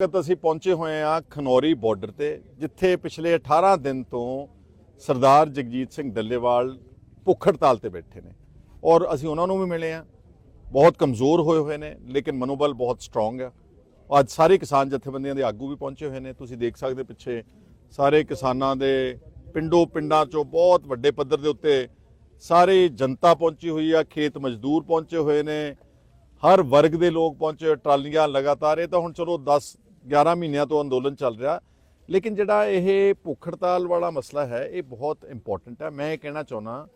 ਵਕਤ ਅਸੀਂ ਪਹੁੰਚੇ ਹੋਏ ਹਾਂ ਖਨੌਰੀ ਬਾਰਡਰ ਤੇ, ਜਿੱਥੇ ਪਿਛਲੇ 18 ਦਿਨ ਤੋਂ ਸਰਦਾਰ ਜਗਜੀਤ ਸਿੰਘ ਡੱਲੇਵਾਲ ਭੁੱਖ ਹੜਤਾਲ ਤੇ ਬੈਠੇ ਨੇ। ਔਰ ਅਸੀਂ ਉਹਨਾਂ ਨੂੰ ਵੀ ਮਿਲੇ ਆ ਬਹੁਤ ਕਮਜ਼ੋਰ ਹੋਏ ਹੋਏ ਨੇ, ਲੇਕਿਨ ਮਨੋਬਲ ਬਹੁਤ ਸਟਰੋਂਗ ਆ। ਅੱਜ ਸਾਰੇ ਕਿਸਾਨ ਜਥੇਬੰਦੀਆਂ ਦੇ ਆਗੂ ਵੀ ਪਹੁੰਚੇ ਹੋਏ ਨੇ। ਤੁਸੀਂ ਦੇਖ ਸਕਦੇ ਪਿੱਛੇ ਸਾਰੇ ਕਿਸਾਨਾਂ ਦੇ ਪਿੰਡੋਂ ਪਿੰਡਾਂ ਚੋਂ ਬਹੁਤ ਵੱਡੇ ਪੱਧਰ ਦੇ ਉੱਤੇ ਸਾਰੀ ਜਨਤਾ ਪਹੁੰਚੀ ਹੋਈ ਆ, ਖੇਤ ਮਜ਼ਦੂਰ ਪਹੁੰਚੇ ਹੋਏ ਨੇ। ਹਰ ਵਰਗ ਦੇ ਲੋਕ ਪਹੁੰਚੇ ਟਰਾਲੀਆਂ ਲਗਾਤਾਰ, ਇਹ ਤਾਂ ਹੁਣ ਚਲੋ 10 11 ਮਹੀਨਿਆਂ ਤੋਂ ਅੰਦੋਲਨ ਚੱਲ ਰਿਹਾ। ਲੇਕਿਨ ਜਿਹੜਾ ਇਹ ਭੁੱਖ ਹੜਤਾਲ ਵਾਲਾ ਮਸਲਾ ਹੈ, ਇਹ ਬਹੁਤ ਇੰਪੋਰਟੈਂਟ ਹੈ। ਮੈਂ ਇਹ ਕਹਿਣਾ ਚਾਹੁੰਦਾ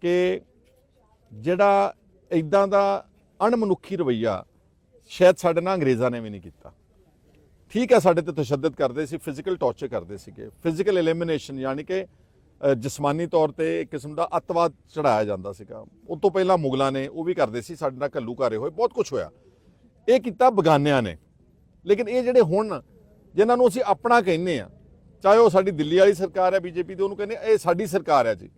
ਕਿ ਜਿਹੜਾ ਇਦਾਂ ਦਾ ਅਣਮਨੁੱਖੀ ਰਵਈਆ ਸ਼ਾਇਦ ਸਾਡੇ ਨਾਲ ਅੰਗਰੇਜ਼ਾਂ ਨੇ ਵੀ ਨਹੀਂ ਕੀਤਾ। ਠੀਕ ਹੈ, ਸਾਡੇ ਤੇ ਤਸ਼ੱਦਦ ਕਰਦੇ ਸੀ ਫਿਜ਼ੀਕਲ ਟੌਰਚਰ ਕਰਦੇ ਸੀਗੇ। ਫਿਜ਼ੀਕਲ ਐਲੀਮੀਨੇਸ਼ਨ ਯਾਨੀ ਕਿ ਜਿਸਮਾਨੀ ਤੌਰ ਤੇ ਇੱਕ ਕਿਸਮ ਦਾ ਅੱਤਵਾਦ ਚੜਾਇਆ ਜਾਂਦਾ ਸੀਗਾ। ਉਸ ਤੋਂ ਪਹਿਲਾਂ ਮੁਗਲਾਂ ਨੇ ਉਹ ਵੀ ਕਰਦੇ ਸੀ, ਸਾਡੇ ਨਾਲ ਘੱਲੂ ਘਾਰੇ ਹੋਏ, ਬਹੁਤ ਕੁਝ ਹੋਇਆ। ਇਹ ਕੀਤਾ ਬਗਾਨਿਆਂ ਨੇ। ਲੇਕਿਨ ਇਹ ਜਿਹੜੇ ਹੁਣ ਜਿਨ੍ਹਾਂ ਨੂੰ ਅਸੀਂ ਆਪਣਾ ਕਹਿੰਦੇ ਆ ਚਾਹੇ ਉਹ ਸਾਡੀ ਦਿੱਲੀ ਵਾਲੀ ਸਰਕਾਰ ਹੈ, ਬੀਜੇਪੀ ਦੀ, ਉਹਨੂੰ ਕਹਿੰਦੇ ਇਹ ਸਾਡੀ ਸਰਕਾਰ ਹੈ ਜੀ।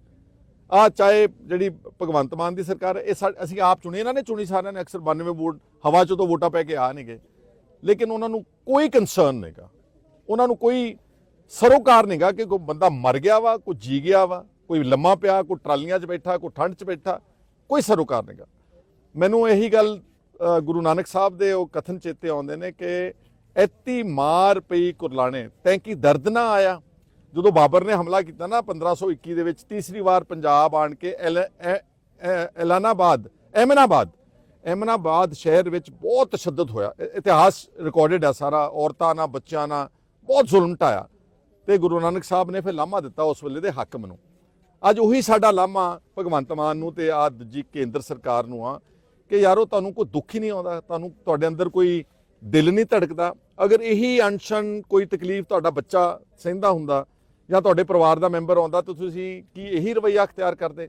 ਆ ਚਾਹੇ ਜਿਹੜੀ ਭਗਵੰਤ ਮਾਨ ਦੀ ਸਰਕਾਰ ਹੈ, ਇਹ ਸਾ- ਅਸੀਂ ਆਪ ਚੁਣੀ, ਇਹਨਾਂ ਨੇ ਚੁਣੀ ਸਾਰਿਆਂ ਨੇ, ਅਕਸਰ 92 ਵੋਟ, ਹਵਾ ਚੋਂ ਤੋਂ ਵੋਟਾਂ ਪੈ ਕੇ ਆ ਨਹੀਂਗੇ ਲੇਕਿਨ ਉਹਨਾਂ ਨੂੰ ਕੋਈ ਕੰਸਰਨ ਨਹੀਂਗਾ। ਉਹਨਾਂ ਨੂੰ ਕੋਈ ਸਰੋਕਾਰ ਨਹੀਂਗਾ ਕਿ ਕੋਈ ਬੰਦਾ ਮਰ ਗਿਆ ਵਾ, ਕੋਈ ਜੀ ਗਿਆ ਵਾ, ਕੋਈ ਲੰਮਾ ਪਿਆ, ਕੋਈ ਟਰਾਲੀਆਂ 'ਚ ਬੈਠਾ, ਕੋਈ ਠੰਡ 'ਚ ਬੈਠਾ, ਕੋਈ ਸਰੋਕਾਰ ਨਹੀਂਗਾ। ਮੈਨੂੰ ਇਹੀ ਗੱਲ ਗੁਰੂ ਨਾਨਕ ਸਾਹਿਬ ਦੇ ਉਹ ਕਥਨ ਚੇਤੇ ਆਉਂਦੇ ਨੇ ਕਿ ਐਤੀ ਮਾਰ ਪਈ ਕੁਰਲਾਣੇ, ਤੈਂਕੀ ਦਰਦ ਨਾ ਆਇਆ। ਜਦੋਂ ਬਾਬਰ ਨੇ ਹਮਲਾ ਕੀਤਾ ਨਾ 1521 ਦੇ ਵਿੱਚ, ਤੀਸਰੀ ਵਾਰ ਪੰਜਾਬ ਆਣ ਕੇ ਐਲ- ਐਲਾਨਾਬਾਦ, ਐਮਨਾਬਾਦ ਐਮਨਾਬਾਦ ਸ਼ਹਿਰ ਵਿੱਚ ਬਹੁਤ ਤਸ਼ੱਦਦ ਹੋਇਆ। ਇਤਿਹਾਸ ਰਿਕਾਰਡਡ ਹੈ ਸਾਰਾ, ਔਰਤਾਂ ਨਾਲ, ਬੱਚਿਆਂ ਨਾਲ ਬਹੁਤ ਜ਼ੁਲਮ ਢਾਇਆ ਤੇ ਗੁਰੂ ਨਾਨਕ ਸਾਹਿਬ ਨੇ ਫਿਰ ਲਾਮਾ ਦਿੱਤਾ ਉਸ ਵੇਲੇ ਦੇ ਹਾਕਮ ਨੂੰ। ਅੱਜ ਉਹੀ ਸਾਡਾ ਲਾਮਾ ਭਗਵੰਤ ਮਾਨ ਨੂੰ ਤੇ ਆ ਦੂਜੀ ਕੇਂਦਰ ਸਰਕਾਰ ਨੂੰ ਆ। ਕਿ ਯਾਰੋ ਤੁਹਾਨੂੰ ਕੋਈ ਦੁੱਖ ਹੀ ਨਹੀਂ ਆਉਂਦਾ, ਤੁਹਾਨੂੰ ਤੁਹਾਡੇ ਅੰਦਰ ਕੋਈ ਦਿਲ ਨਹੀਂ ਧੜਕਦਾ। ਅਗਰ ਇਹੀ ਅਨਸ਼ਨ ਕੋਈ ਤਕਲੀਫ ਤੁਹਾਡਾ ਬੱਚਾ ਸਹਿੰਦਾ ਹੁੰਦਾ ਜਾਂ ਤੁਹਾਡੇ ਪਰਿਵਾਰ ਦਾ ਮੈਂਬਰ ਆਉਂਦਾ ਤਾਂ ਤੁਸੀਂ ਕੀ ਇਹੀ ਰਵੱਈਆ ਅਖਤਿਆਰ ਕਰਦੇ?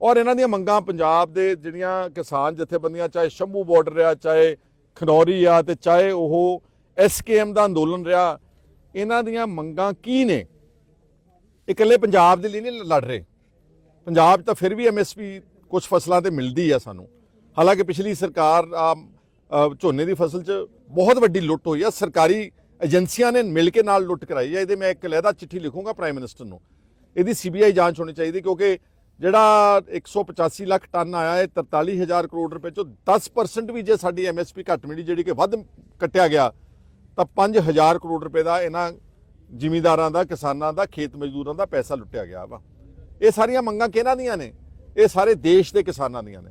ਔਰ ਇਹਨਾਂ ਦੀਆਂ ਮੰਗਾਂ ਪੰਜਾਬ ਦੇ ਜਿਹੜੀਆਂ ਕਿਸਾਨ ਜਥੇਬੰਦੀਆਂ, ਚਾਹੇ ਸ਼ੰਭੂ ਬਾਰਡਰ ਆ, ਚਾਹੇ ਖਨੌਰੀ ਆ ਤੇ ਚਾਹੇ ਉਹ ਐਸਕੇਐਮ ਦਾ ਅੰਦੋਲਨ ਰਿਹਾ, ਇਹਨਾਂ ਦੀਆਂ ਮੰਗਾਂ ਕੀ ਨੇ? ਇਕੱਲੇ ਪੰਜਾਬ ਦੇ ਲਈ ਨਹੀਂ ਲੜ ਰਹੇ। ਪੰਜਾਬ ਤਾਂ ਫਿਰ ਵੀ ਐਮਐਸਪੀ ਕੁਝ ਫਸਲਾਂ ਤੇ ਮਿਲਦੀ ਆ ਸਾਨੂੰ। ਹਾਲਾਂਕਿ ਪਿਛਲੀ ਸਰਕਾਰ ਝੋਨੇ ਦੀ ਫਸਲ 'ਚ ਬਹੁਤ ਵੱਡੀ ਲੁੱਟ ਹੋਈ ਆ। ਸਰਕਾਰੀ ਏਜੰਸੀਆਂ ਨੇ ਮਿਲ ਕੇ ਨਾਲ ਲੁੱਟ ਕਰਾਈ ਆ। ਇਹਦੇ ਮੈਂ ਇੱਕ ਲਹਿਦਾ ਚਿੱਠੀ ਲਿਖੂੰਗਾ ਪ੍ਰਾਈਮ ਮਿਨਿਸਟਰ ਨੂੰ। ਇਹਦੀ ਸੀਬੀਆਈ ਜਾਂਚ ਹੋਣੀ ਚਾਹੀਦੀ ਕਿਉਂਕਿ ਜਿਹੜਾ 185 ਲੱਖ ਟਨ ਆਇਆ ਹੈ 43000 ਕਰੋੜ ਰੁਪਏ ਚੋਂ 10% ਵੀ ਜੇ ਸਾਡੀ ਐਮਐਸਪੀ ਘੱਟ ਮਿਲੀ, ਜਿਹੜੀ ਕਿ ਵੱਧ ਕੱਟਿਆ ਗਿਆ, ਤਾਂ 5000 ਕਰੋੜ ਰੁਪਏ ਦਾ ਇਹਨਾਂ ਜ਼ਿਮੀਂਦਾਰਾਂ ਦਾ, ਕਿਸਾਨਾਂ ਦਾ, ਖੇਤ ਮਜ਼ਦੂਰਾਂ ਦਾ ਪੈਸਾ ਲੁੱਟਿਆ ਗਿਆ ਵਾ। ਇਹ ਸਾਰੀਆਂ ਮੰਗਾਂ ਕਿਹਨਾਂ ਦੀਆਂ ਨੇ? ਇਹ ਸਾਰੇ ਦੇਸ਼ ਦੇ ਕਿਸਾਨਾਂ ਦੀਆਂ ਨੇ।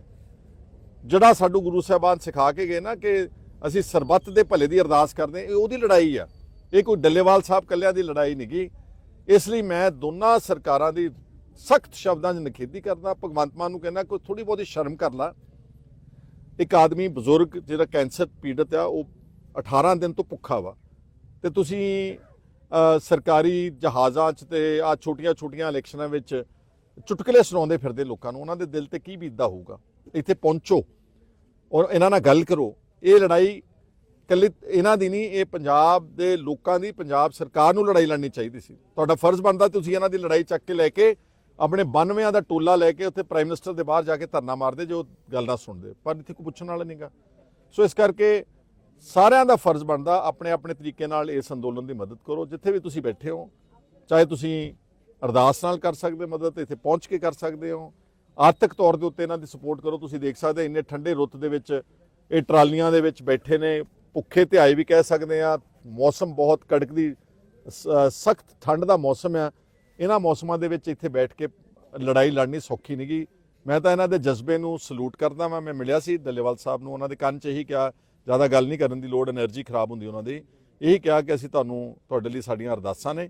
ਜਿਹੜਾ ਸਾਡੂ ਗੁਰੂ ਸਾਹਿਬਾਨ ਸਿਖਾ ਕੇ ਗਏ ਨਾ ਕਿ ਅਸੀਂ ਸਰਬੱਤ ਦੇ ਭਲੇ ਦੀ ਅਰਦਾਸ ਕਰਦੇ ਹਾਂ, ਇਹ ਉਹਦੀ ਲੜਾਈ ਆ। ਇਹ ਕੋਈ ਡੱਲੇਵਾਲ ਸਾਹਿਬ ਕੱਲਿਆਂ ਦੀ ਲੜਾਈ ਨਹੀਂਗੀ ਇਸ ਲਈ ਮੈਂ ਦੋਨਾਂ ਸਰਕਾਰਾਂ ਦੀ ਸਖਤ ਸ਼ਬਦਾਂ 'ਚ ਨਿਖੇਧੀ ਕਰਦਾ ਭਗਵੰਤ ਮਾਨ ਨੂੰ ਕਹਿੰਦਾ ਕੋਈ ਥੋੜੀ ਬਹੁਤੀ ਸ਼ਰਮ ਕਰ ਲਾ। ਇੱਕ ਆਦਮੀ ਬਜ਼ੁਰਗ ਜਿਹੜਾ ਕੈਂਸਰ ਪੀੜਤ ਆ ਉਹ 18 ਦਿਨ ਤੋਂ ਭੁੱਖਾ ਵਾ। ਤੇ ਤੁਸੀਂ ਸਰਕਾਰੀ ਜਹਾਜ਼ਾਂ 'ਚ ਤੇ ਆ ਛੋਟੀਆਂ-ਛੋਟੀਆਂ ਇਲੈਕਸ਼ਨਾਂ ਵਿੱਚ ਚੁਟਕਲੇ ਸੁਣਾਉਂਦੇ ਫਿਰਦੇ ਲੋਕਾਂ ਨੂੰ ਉਹਨਾਂ ਦੇ ਦਿਲ ਤੇ ਕੀ ਬੀਤਦਾ ਹੋਊਗਾ? ਇੱਥੇ ਪਹੁੰਚੋ ਔਰ ਇਹਨਾਂ ਨਾਲ ਗੱਲ ਕਰੋ। ਇਹ ਲੜਾਈ ਕੱਲੀ ਇਹਨਾਂ ਦੀ ਨਹੀਂ, ਇਹ ਪੰਜਾਬ ਦੇ ਲੋਕਾਂ ਦੀ, ਪੰਜਾਬ ਸਰਕਾਰ ਨੂੰ ਲੜਾਈ ਲੜਨੀ ਚਾਹੀਦੀ ਸੀ। ਤੁਹਾਡਾ ਫਰਜ਼ ਬਣਦਾ ਤੁਸੀਂ ਇਹਨਾਂ ਦੀ ਲੜਾਈ ਚੱਕ ਕੇ ਲੈ ਕੇ ਆਪਣੇ 92 ਦਾ ਟੋਲਾ ਲੈ ਕੇ ਉੱਥੇ ਪ੍ਰਾਈਮ ਮਿਨਿਸਟਰ ਦੇ ਬਾਹਰ ਜਾ ਕੇ ਧਰਨਾ ਮਾਰਦੇ ਜੋ ਗੱਲ ਨਾ ਸੁਣਦੇ। ਪਰ ਇੱਥੇ ਕੋਈ ਪੁੱਛਣ ਵਾਲਾ ਨਹੀਂਗਾ। ਸੋ ਇਸ ਕਰਕੇ ਸਾਰਿਆਂ ਦਾ ਫਰਜ਼ ਬਣਦਾ ਆਪਣੇ ਆਪਣੇ ਤਰੀਕੇ ਨਾਲ ਇਸ ਅੰਦੋਲਨ ਦੀ ਮਦਦ ਕਰੋ। ਜਿੱਥੇ ਵੀ ਤੁਸੀਂ ਬੈਠੇ ਹੋ, ਚਾਹੇ ਤੁਸੀਂ ਅਰਦਾਸ ਨਾਲ ਕਰ ਸਕਦੇ ਹੋ ਮਦਦ, ਇੱਥੇ ਪਹੁੰਚ ਕੇ ਕਰ ਸਕਦੇ ਹੋ। ਆਰਥਿਕ ਤੌਰ ਦੇ ਉੱਤੇ ਇਹਨਾਂ ਦੀ ਸਪੋਰਟ ਕਰੋ, ਤੁਸੀਂ ਦੇਖ ਸਕਦੇ ਇੰਨੇ ਠੰਡੇ ਰੁੱਤ ਦੇ ਵਿੱਚ, ਇਹ ਟਰਾਲੀਆਂ ਦੇ ਵਿੱਚ ਬੈਠੇ ਨੇ, ਭੁੱਖੇ ਤੇ ਆਏ ਵੀ ਕਹਿ ਸਕਦੇ ਆ ਮੌਸਮ ਬਹੁਤ ਕੜਕਦੀ ਸਖਤ ਠੰਡ ਦਾ ਮੌਸਮ ਆ। ਇਹਨਾਂ ਮੌਸਮਾਂ ਦੇ ਵਿੱਚ ਇੱਥੇ ਬੈਠ ਕੇ ਲੜਾਈ ਲੜਨੀ ਸੌਖੀ ਨਹੀਂ ਨਹੀਂਗੀ ਮੈਂ ਤਾਂ ਇਹਨਾਂ ਦੇ ਜਜ਼ਬੇ ਨੂੰ ਸਲੂਟ ਕਰਦਾ ਵਾਂ, ਮੈਂ ਮਿਲਿਆ ਸੀ ਦੱਲੇਵਾਲ ਸਾਹਿਬ ਨੂੰ, ਉਹਨਾਂ ਦੇ ਕੰਨ 'ਚ ਇਹੀ ਕਿਹਾ, ਜ਼ਿਆਦਾ ਗੱਲ ਨਹੀਂ ਕਰਨ ਦੀ ਲੋੜ એનર્ਜੀ ਖਰਾਬ ਹੁੰਦੀ ਉਹਨਾਂ ਦੀ। ਇਹੀ ਕਿਹਾ ਕਿ ਅਸੀਂ ਤੁਹਾਨੂੰ, ਤੁਹਾਡੇ ਲਈ ਸਾਡੀਆਂ ਅਰਦਾਸਾਂ ਨੇ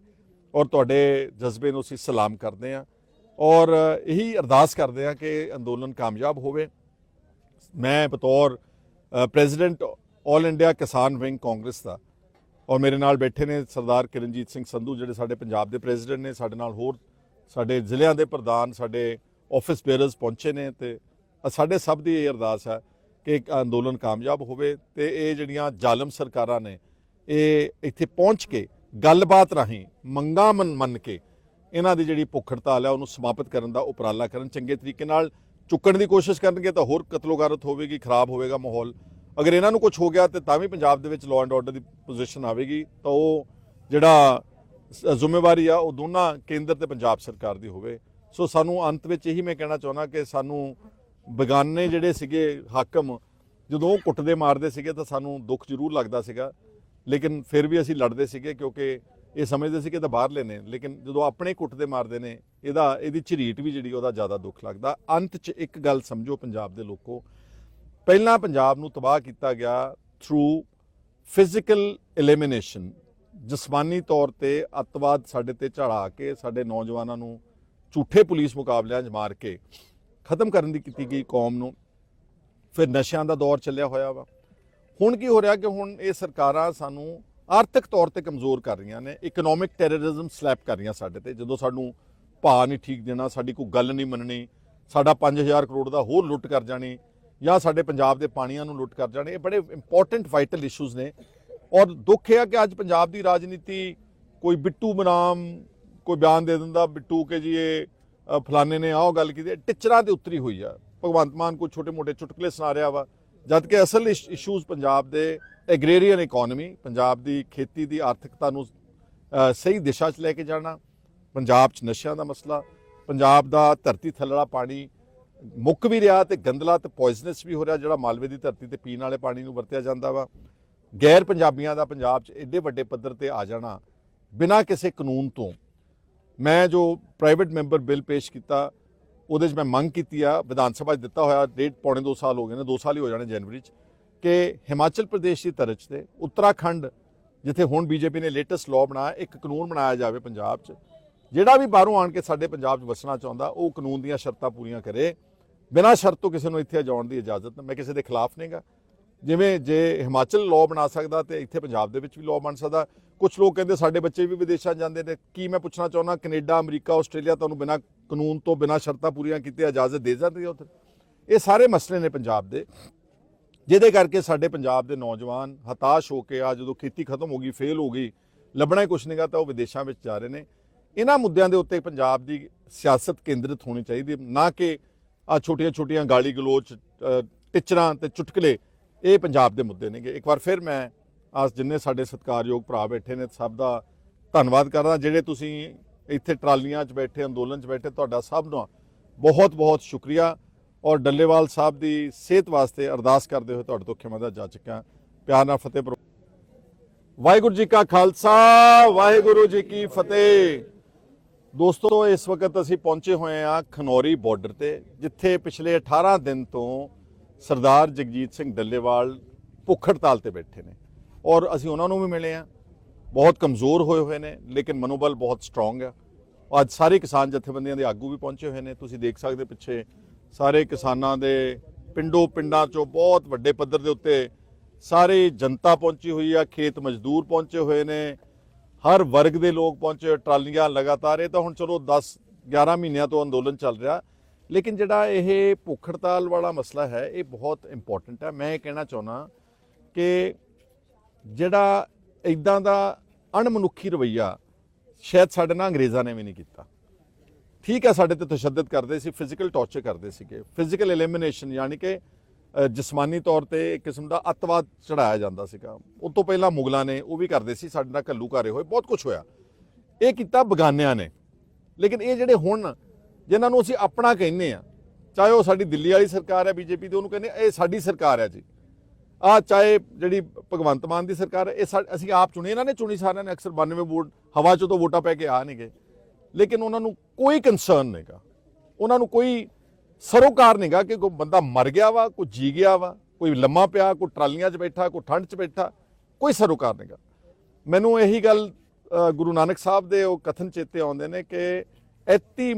ਔਰ ਤੁਹਾਡੇ ਜਜ਼ਬੇ ਨੂੰ ਅਸੀਂ ਸਲਾਮ ਕਰਦੇ ਆਂ ਔਰ ਇਹੀ ਅਰਦਾਸ ਕਰਦੇ ਹਾਂ ਕਿ ਅੰਦੋਲਨ ਕਾਮਯਾਬ ਹੋਵੇ। ਮੈਂ ਬਤੌਰ president all India Kisan wing Congress ਦਾ ਔਰ ਮੇਰੇ ਨਾਲ ਬੈਠੇ ਨੇ ਸਰਦਾਰ ਕਿਰਨਜੀਤ ਸਿੰਘ ਸੰਧੂ, ਜਿਹੜੇ ਸਾਡੇ ਪੰਜਾਬ ਦੇ ਪ੍ਰੈਜ਼ੀਡੈਂਟ ਨੇ, ਸਾਡੇ ਨਾਲ ਹੋਰ ਸਾਡੇ ਜ਼ਿਲ੍ਹਿਆਂ ਦੇ ਪ੍ਰਧਾਨ, ਸਾਡੇ ਆਫਿਸ ਬੇਅਰਰਸ ਪਹੁੰਚੇ ਨੇ ਤੇ ਸਾਡੇ ਸਭ ਦੀ ਇਹ ਅਰਦਾਸ ਹੈ ਕਿ ਅੰਦੋਲਨ ਕਾਮਯਾਬ ਹੋਵੇ ਤੇ ਇਹ ਜਿਹੜੀਆਂ ਜ਼ਾਲਮ ਸਰਕਾਰਾਂ ਨੇ, ਇਹ ਇੱਥੇ ਪਹੁੰਚ ਕੇ ਗੱਲਬਾਤ ਰਾਹੀਂ ਮੰਗਾਂ ਮੰਨ ਮੰਨ ਕੇ ਇਹਨਾਂ ਦੀ ਜਿਹੜੀ ਭੁੱਖ ਹੜਤਾਲ ਹੈ ਉਹਨੂੰ ਸਮਾਪਤ ਕਰਨ ਦਾ ਉਪਰਾਲਾ ਕਰਨ, ਚੰਗੇ ਤਰੀਕੇ ਨਾਲ ਚੁੱਕਣ ਦੀ ਕੋਸ਼ਿਸ਼ ਕਰਨਗੇ ਤਾਂ ਹੋਰ ਕਤਲੋਗਾਰਤ ਹੋਵੇਗੀ, ਖਰਾਬ ਹੋਵੇਗਾ ਮਾਹੌਲ। ਅਗਰ ਇਹਨਾਂ ਨੂੰ ਕੁਝ ਹੋ ਗਿਆ ਤੇ ਤਾਂ ਵੀ ਪੰਜਾਬ ਦੇ ਵਿੱਚ ਲਾਅ ਐਂਡ ਆਰਡਰ ਦੀ ਪੋਜੀਸ਼ਨ ਆਵੇਗੀ, ਤਾਂ ਉਹ ਜਿਹੜਾ ਜ਼ਿੰਮੇਵਾਰੀ ਆ, ਉਹ ਦੋਨਾਂ ਕੇਂਦਰ ਤੇ ਪੰਜਾਬ ਸਰਕਾਰ ਦੀ ਹੋਵੇ। ਸੋ ਸਾਨੂੰ ਅੰਤ ਵਿੱਚ ਇਹੀ ਮੈਂ ਕਹਿਣਾ ਚਾਹੁੰਦਾ ਕਿ ਸਾਨੂੰ ਬਗਾਨੇ ਜਿਹੜੇ ਸੀਗੇ ਹਾਕਮ, ਜਦੋਂ ਉਹ ਕੁੱਟਦੇ ਮਾਰਦੇ ਸੀਗੇ ਤਾਂ ਸਾਨੂੰ ਦੁੱਖ ਜ਼ਰੂਰ ਲੱਗਦਾ ਸੀਗਾ। ਲੇਕਿਨ ਫਿਰ ਵੀ ਅਸੀਂ ਲੜਦੇ ਸੀਗੇ ਕਿਉਂਕਿ ਇਹ ਸਮਝਦੇ ਸੀ ਕਿ ਇਹ ਤਾਂ ਬਾਹਰਲੇ ਨੇ, ਲੇਕਿਨ ਜਦੋਂ ਆਪਣੇ ਕੁੱਟਦੇ ਮਾਰਦੇ ਨੇ, ਇਹਦਾ, ਇਹਦੀ ਝਰੀਟ ਵੀ ਜਿਹੜੀ ਉਹਦਾ ਜ਼ਿਆਦਾ ਦੁੱਖ ਲੱਗਦਾ। ਅੰਤ 'ਚ ਇੱਕ ਗੱਲ ਸਮਝੋ ਪੰਜਾਬ ਦੇ ਲੋਕੋ, ਪਹਿਲਾਂ ਪੰਜਾਬ ਨੂੰ ਤਬਾਹ ਕੀਤਾ ਗਿਆ ਥਰੂ ਫਿਜ਼ੀਕਲ ਐਲੀਮੀਨੇਸ਼ਨ ਜਿਸਮਾਨੀ ਤੌਰ ਤੇ ਅੱਤਵਾਦ ਸਾਡੇ ਤੇ ਝੜਾ ਕੇ, ਸਾਡੇ ਨੌਜਵਾਨਾਂ ਨੂੰ ਝੂਠੇ ਪੁਲਿਸ ਮੁਕਾਬਲਿਆਂ 'ਚ ਮਾਰ ਕੇ ਖਤਮ ਕਰਨ ਦੀ ਕੀਤੀ ਗਈ ਕੌਮ ਨੂੰ। ਫਿਰ ਨਸ਼ਿਆਂ ਦਾ ਦੌਰ ਚੱਲਿਆ ਹੋਇਆ ਵਾ। ਹੁਣ ਕੀ ਹੋ ਰਿਹਾ ਕਿ ਹੁਣ ਇਹ ਸਰਕਾਰਾਂ ਸਾਨੂੰ ਆਰਥਿਕ ਤੌਰ ਤੇ ਕਮਜ਼ੋਰ ਕਰ ਰਹੀਆਂ ਨੇ ਇਕਨੋਮਿਕ ਟੈਰਰਿਜ਼ਮ ਸਲੈਪ ਕਰ ਰਹੀਆਂ ਸਾਡੇ ਤੇ। ਜਦੋਂ ਸਾਨੂੰ ਭਾਅ ਨਹੀਂ ਠੀਕ ਦੇਣਾ ਸਾਡੀ ਕੋਈ ਗੱਲ ਨਹੀਂ ਮੰਨਣੀ ਸਾਡਾ 5000 ਕਰੋੜ ਦਾ ਹੋਰ ਲੁੱਟ ਕਰ ਜਾਣੀ ਜਾਂ ਸਾਡੇ ਪੰਜਾਬ ਦੇ ਪਾਣੀਆਂ ਨੂੰ ਲੁੱਟ ਕਰ ਜਾਣੇ ਇਹ ਬੜੇ ਇੰਪੋਰਟੈਂਟ ਵਾਈਟਲ ਇਸ਼ੂਜ਼ ਨੇ। ਔਰ ਦੁੱਖ ਇਹ ਆ ਕਿ ਅੱਜ ਪੰਜਾਬ ਦੀ ਰਾਜਨੀਤੀ ਕੋਈ ਬਿੱਟੂ ਬਨਾਮ ਕੋਈ ਬਿਆਨ ਦੇ ਦਿੰਦਾ ਬਿੱਟੂ ਕੇ ਜੀ ਇਹ ਅ, ਫਲਾਣੇ ਨੇ ਆਹ ਗੱਲ ਕੀਤੀ ਹੈ, ਟਿਚਰਾਂ ਤੇ ਉਤਰੀ ਹੋਈ ਆ। ਭਗਵੰਤ ਮਾਨ ਕੋਈ ਛੋਟੇ-ਮੋਟੇ ਚੁਟਕਲੇ ਸੁਣਾ ਰਿਹਾ ਵਾ। ਜਦ ਕਿ ਅਸਲ ਇਸ਼ੂਜ਼ ਪੰਜਾਬ ਦੇ ਐਗਰੇਰੀਅਨ ਇਕਨੋਮੀ ਪੰਜਾਬ ਦੀ ਖੇਤੀ ਦੀ ਆਰਥਿਕਤਾ ਨੂੰ ਸਹੀ ਦਿਸ਼ਾ 'ਚ ਲੈ ਕੇ ਜਾਣਾ, ਪੰਜਾਬ 'ਚ ਨਸ਼ਿਆਂ ਦਾ ਮਸਲਾ, ਪੰਜਾਬ ਦਾ ਧਰਤੀ ਥੱਲੜਾ ਪਾਣੀ ਮੁੱਕ ਵੀ ਰਿਹਾ ਤੇ ਗੰਦਲਾ ਤੇ ਪੋਇਜ਼ਨਸ ਵੀ ਹੋ ਰਿਹਾ, ਜਿਹੜਾ ਮਾਲਵੇ ਦੀ ਧਰਤੀ ਤੇ ਪੀਣ ਵਾਲੇ ਪਾਣੀ ਨੂੰ ਵਰਤਿਆ ਜਾਂਦਾ ਵਾ। ਗੈਰ ਪੰਜਾਬੀਆਂ ਦਾ ਪੰਜਾਬ 'ਚ ਐਡੇ ਵੱਡੇ ਪੱਧਰ ਤੇ ਆ ਜਾਣਾ, ਬਿਨਾਂ ਕਿਸੇ ਕਾਨੂੰਨ ਤੋਂ। ਮੈਂ ਜੋ ਪ੍ਰਾਈਵੇਟ ਮੈਂਬਰ ਬਿੱਲ ਪੇਸ਼ ਕੀਤਾ ਉਹਦੇ 'ਚ ਮੈਂ ਮੰਗ ਕੀਤੀ ਆ, ਵਿਧਾਨ ਸਭਾ 'ਚ ਦਿੱਤਾ ਹੋਇਆ, ਡੇਢ ਪੌਣੇ 2 ਸਾਲ ਹੋ ਗਏ ਨੇ 2 ਸਾਲ ਹੀ ਹੋ ਜਾਣੇ ਜਨਵਰੀ 'ਚ, ਕਿ ਹਿਮਾਚਲ ਪ੍ਰਦੇਸ਼ ਦੀ ਤਰਜ਼ ਤੇ ਉੱਤਰਾਖੰਡ, ਜਿੱਥੇ ਹੁਣ ਬੀਜੇਪੀ ਨੇ ਲੇਟੈਸਟ ਲਾਅ ਬਣਾਇਆ, ਇੱਕ ਕਾਨੂੰਨ ਬਣਾਇਆ ਜਾਵੇ ਪੰਜਾਬ 'ਚ, ਜਿਹੜਾ ਵੀ ਬਾਹਰੋਂ ਆਣ ਕੇ ਸਾਡੇ ਪੰਜਾਬ 'ਚ ਵਸਣਾ ਚਾਹੁੰਦਾ, ਉਹ ਕਾਨੂੰਨ ਦੀਆਂ ਸ਼ਰਤਾਂ ਪੂਰੀਆਂ ਕਰੇ, ਬਿਨਾਂ ਸ਼ਰਤ ਤੋਂ ਕਿਸੇ ਨੂੰ ਇੱਥੇ ਜਾਣ ਦੀ ਇਜਾਜ਼ਤ ਨਹੀਂ ਮੈਂ ਕਿਸੇ ਦੇ ਖਿਲਾਫ ਨਹੀਂਗਾ। ਜਿਵੇਂ ਜੇ ਹਿਮਾਚਲ ਲਾਅ ਬਣਾ ਸਕਦਾ ਤੇ ਇੱਥੇ ਪੰਜਾਬ ਦੇ ਵਿੱਚ ਵੀ ਲਾਅ ਬਣ ਸਕਦਾ। ਕੁਝ ਲੋਕ ਕਹਿੰਦੇ ਸਾਡੇ ਬੱਚੇ ਵੀ ਵਿਦੇਸ਼ਾਂ ਜਾਂਦੇ ਨੇ। ਕੀ ਮੈਂ ਪੁੱਛਣਾ ਚਾਹੁੰਦਾ ਕੈਨੇਡਾ ਅਮਰੀਕਾ ਆਸਟ੍ਰੇਲੀਆ ਤੁਹਾਨੂੰ ਬਿਨਾਂ ਕਾਨੂੰਨ ਤੋਂ ਬਿਨਾਂ ਸ਼ਰਤਾਂ ਪੂਰੀਆਂ ਕੀਤੇ ਇਜਾਜ਼ਤ ਦੇ ਜਾਂਦੀ ਹੈ ਉੱਥੇ? ਇਹ ਸਾਰੇ ਮਸਲੇ ਨੇ ਪੰਜਾਬ ਦੇ। ਜਿਹਦੇ ਕਰਕੇ ਸਾਡੇ ਪੰਜਾਬ ਦੇ ਨੌਜਵਾਨ ਹਤਾਸ਼ ਹੋ ਕੇ ਆ ਜਦੋਂ ਖੇਤੀ ਖਤਮ ਹੋ ਗਈ ਫੇਲ ਹੋ ਗਈ ਲੱਭਣਾ ਹੀ ਕੁਛ ਨਹੀਂਗਾ ਤਾਂ ਉਹ ਵਿਦੇਸ਼ਾਂ ਵਿੱਚ ਜਾ ਰਹੇ ਨੇ। ਇਹਨਾਂ ਮੁੱਦਿਆਂ ਦੇ ਉੱਤੇ ਪੰਜਾਬ ਦੀ ਸਿਆਸਤ ਕੇਂਦਰਿਤ ਹੋਣੀ ਚਾਹੀਦੀ ਨਾ ਕਿ ਆ ਛੋਟੀਆਂ ਛੋਟੀਆਂ ਗਾਲੀ ਗਲੋਚ ਅ, ਟਿਚਰਾਂ ਤੇ ਚੁਟਕਲੇ ਇਹ ਪੰਜਾਬ ਦੇ ਮੁੱਦੇ ਨੇਗੇ। ਇੱਕ ਵਾਰ ਫਿਰ ਮੈਂ ਆਸ ਜਿੰਨੇ ਸਾਡੇ ਸਤਿਕਾਰਯੋਗ ਭਰਾ ਬੈਠੇ ਨੇ, ਸਭ ਦਾ ਧੰਨਵਾਦ ਕਰਦਾ। ਜਿਹੜੇ ਤੁਸੀਂ ਇੱਥੇ ਟਰਾਲੀਆਂ 'ਚ ਬੈਠੇ, ਅੰਦੋਲਨ 'ਚ ਬੈਠੇ, ਤੁਹਾਡਾ ਸਭ ਨੂੰ ਬਹੁਤ ਬਹੁਤ ਸ਼ੁਕਰੀਆ। ਔਰ ਡੱਲੇਵਾਲ ਸਾਹਿਬ ਦੀ ਸਿਹਤ ਵਾਸਤੇ ਅਰਦਾਸ ਕਰਦੇ ਹੋਏ ਤੁਹਾਡੇ ਤੋਂ ਖਿਮਾ ਦਾ ਜਾ ਚੁੱਕਾ ਪਿਆਰ ਨਾਲ ਫਤਿਹ ਪ੍ਰੋ ਵਾਹਿਗੁਰੂ ਜੀ ਕਾ ਖਾਲਸਾ, ਵਾਹਿਗੁਰੂ ਜੀ ਕੀ ਫਤਿਹ। ਦੋਸਤੋ, ਇਸ ਵਕਤ ਅਸੀਂ ਪਹੁੰਚੇ ਹੋਏ ਹਾਂ ਖਨੌਰੀ ਬਾਰਡਰ ਤੇ, ਜਿੱਥੇ ਪਿਛਲੇ 18 ਦਿਨ ਤੋਂ ਸਰਦਾਰ ਜਗਜੀਤ ਸਿੰਘ ਡੱਲੇਵਾਲ ਭੁੱਖ ਹੜਤਾਲ ਤੇ ਬੈਠੇ ਨੇ। ਔਰ ਅਸੀਂ ਉਹਨਾਂ ਨੂੰ ਵੀ ਮਿਲੇ ਆ ਬਹੁਤ ਕਮਜ਼ੋਰ ਹੋਏ ਹੋਏ ਨੇ, ਲੇਕਿਨ ਮਨੋਬਲ ਬਹੁਤ ਸਟਰੋਂਗ ਆ। ਅੱਜ ਸਾਰੇ ਕਿਸਾਨ ਜਥੇਬੰਦੀਆਂ ਦੇ ਆਗੂ ਵੀ ਪਹੁੰਚੇ ਹੋਏ ਨੇ। ਤੁਸੀਂ ਦੇਖ ਸਕਦੇ ਪਿੱਛੇ ਸਾਰੇ ਕਿਸਾਨਾਂ ਦੇ ਪਿੰਡੋ ਪਿੰਡਾਂ ਚੋਂ ਬਹੁਤ ਵੱਡੇ ਪੱਧਰ ਦੇ ਉੱਤੇ ਸਾਰੀ ਜਨਤਾ ਪਹੁੰਚੀ ਹੋਈ ਆ, ਖੇਤ ਮਜ਼ਦੂਰ ਪਹੁੰਚੇ ਹੋਏ ਨੇ। ਹਰ ਵਰਗ ਦੇ ਲੋਕ ਪਹੁੰਚੇ ਟਰਾਲੀਆਂ ਲਗਾਤਾਰ। ਇਹ ਤਾਂ ਹੁਣ ਚਲੋ 10 11 ਮਹੀਨਿਆਂ ਤੋਂ ਅੰਦੋਲਨ ਚੱਲ ਰਿਹਾ। ਲੇਕਿਨ ਜਿਹੜਾ ਇਹ ਭੁੱਖ ਹੜਤਾਲ ਵਾਲਾ ਮਸਲਾ ਹੈ, ਇਹ ਬਹੁਤ ਇੰਪੋਰਟੈਂਟ ਹੈ। ਮੈਂ ਇਹ ਕਹਿਣਾ ਚਾਹੁੰਦਾ ਕਿ ਜਿਹੜਾ ਇਦਾਂ ਦਾ ਅਣਮਨੁੱਖੀ ਰਵਈਆ ਸ਼ਾਇਦ ਸਾਡੇ ਨਾਲ ਅੰਗਰੇਜ਼ਾਂ ਨੇ ਵੀ ਨਹੀਂ ਕੀਤਾ। ਠੀਕ ਹੈ, ਸਾਡੇ ਤੇ ਤਸ਼ੱਦਦ ਕਰਦੇ ਸੀ ਫਿਜ਼ੀਕਲ ਟੌਰਚਰ ਕਰਦੇ ਸੀਗੇ। ਫਿਜ਼ੀਕਲ ਐਲੀਮੀਨੇਸ਼ਨ ਯਾਨੀ ਕਿ ਜਿਸਮਾਨੀ ਤੌਰ ਤੇ ਇੱਕ ਕਿਸਮ ਦਾ ਅੱਤਵਾਦ ਚੜਾਇਆ ਜਾਂਦਾ ਸੀਗਾ। ਉਸ ਤੋਂ ਪਹਿਲਾਂ ਮੁਗਲਾਂ ਨੇ ਉਹ ਵੀ ਕਰਦੇ ਸੀ, ਸਾਡੇ ਨਾਲ ਘੱਲੂ ਘਾਰੇ ਹੋਏ, ਬਹੁਤ ਕੁਝ ਹੋਇਆ। ਇਹ ਕੀਤਾ ਬਗਾਨਿਆਂ ਨੇ। ਲੇਕਿਨ ਇਹ ਜਿਹੜੇ ਹੁਣ ਜਿਨ੍ਹਾਂ ਨੂੰ ਅਸੀਂ ਆਪਣਾ ਕਹਿੰਦੇ ਆ ਚਾਹੇ ਉਹ ਸਾਡੀ ਦਿੱਲੀ ਵਾਲੀ ਸਰਕਾਰ ਹੈ, ਬੀਜੇਪੀ ਦੀ, ਉਹਨੂੰ ਕਹਿੰਦੇ ਇਹ ਸਾਡੀ ਸਰਕਾਰ ਹੈ ਜੀ। ਆ ਚਾਹੇ ਜਿਹੜੀ ਭਗਵੰਤ ਮਾਨ ਦੀ ਸਰਕਾਰ ਹੈ, ਇਹ ਸਾ- ਅਸੀਂ ਆਪ ਚੁਣੀ, ਇਹਨਾਂ ਨੇ ਚੁਣੀ, ਸਾਰਿਆਂ ਨੇ ਅਕਸਰ 92 ਵੋਟ, ਹਵਾ ਚੋਂ ਤਾਂ ਵੋਟਾਂ ਪੈ ਕੇ ਆ ਨਹੀਂ ਨਹੀਂਗੇ ਲੇਕਿਨ ਉਹਨਾਂ ਨੂੰ ਕੋਈ ਕੰਸਰਨ ਨਹੀਂਗਾ। ਉਹਨਾਂ ਨੂੰ ਕੋਈ ਸਰੋਕਾਰ ਨਹੀਂਗਾ ਕਿ ਕੋਈ ਬੰਦਾ ਮਰ ਗਿਆ ਵਾ, ਕੋਈ ਜੀ ਗਿਆ ਵਾ, ਕੋਈ ਲੰਮਾ ਪਿਆ, ਕੋਈ ਟਰਾਲੀਆਂ 'ਚ ਬੈਠਾ, ਕੋਈ ਠੰਡ 'ਚ ਬੈਠਾ, ਕੋਈ ਸਰੋਕਾਰ ਨਹੀਂਗਾ। ਮੈਨੂੰ ਇਹੀ ਗੱਲ ਗੁਰੂ ਨਾਨਕ ਸਾਹਿਬ ਦੇ ਉਹ ਕਥਨ ਚੇਤੇ ਆਉਂਦੇ ਨੇ ਕਿ ਐਤੀ